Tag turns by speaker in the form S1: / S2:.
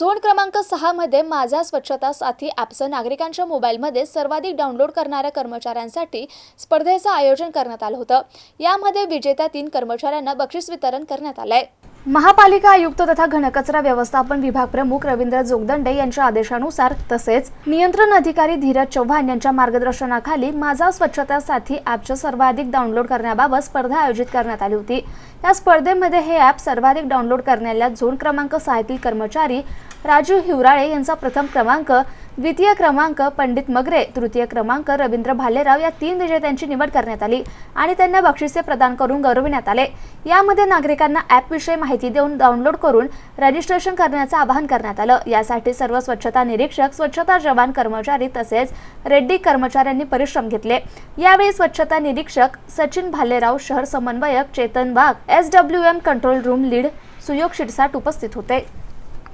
S1: Zone क्रमांक सहा मध्ये माझा स्वच्छता साथी ॲपचं नागरिकांच्या मोबाईलमध्ये सर्वाधिक डाउनलोड करणाऱ्या कर्मचाऱ्यांसाठी स्पर्धेचं आयोजन करण्यात आलं होतं. यामध्ये विजेत्या तीन कर्मचाऱ्यांना बक्षीस वितरण करण्यात आलंय. महापालिका आयुक्त तथा घनकचरा व्यवस्थापन विभाग प्रमुख रवींद्र जोगदंडे यांच्या आदेशानुसार तसेच नियंत्रण अधिकारी धीरज चव्हाण यांच्या मार्गदर्शनाखाली माझा स्वच्छता साथी ॲपचं सर्वाधिक डाउनलोड करण्याबाबत स्पर्धा आयोजित करण्यात आली होती. या स्पर्धेमध्ये हे ॲप सर्वाधिक डाउनलोड करण्याला झोन क्रमांक सहातील कर्मचारी राजू हिवराळे यांचा प्रथम क्रमांक द्वितीय क्रमांक पंडित मगरे तृतीय क्रमांक रवींद्र भालेराव या तीन विजेत्यांची निवड करण्यात आली आणि त्यांना बक्षिसे प्रदान करून गौरविण्यात आले. यामध्ये नागरिकांना ॲपविषयी माहिती देऊन डाउनलोड करून रजिस्ट्रेशन करण्याचं आवाहन करण्यात आलं. यासाठी सर्व स्वच्छता निरीक्षक स्वच्छता जवान कर्मचारी तसेच रेड्डी कर्मचाऱ्यांनी परिश्रम घेतले. यावेळी स्वच्छता निरीक्षक सचिन भालेराव शहर समन्वयक Chetan Wagh S W M control room lead Suyog Shirsat उपस्थित होते.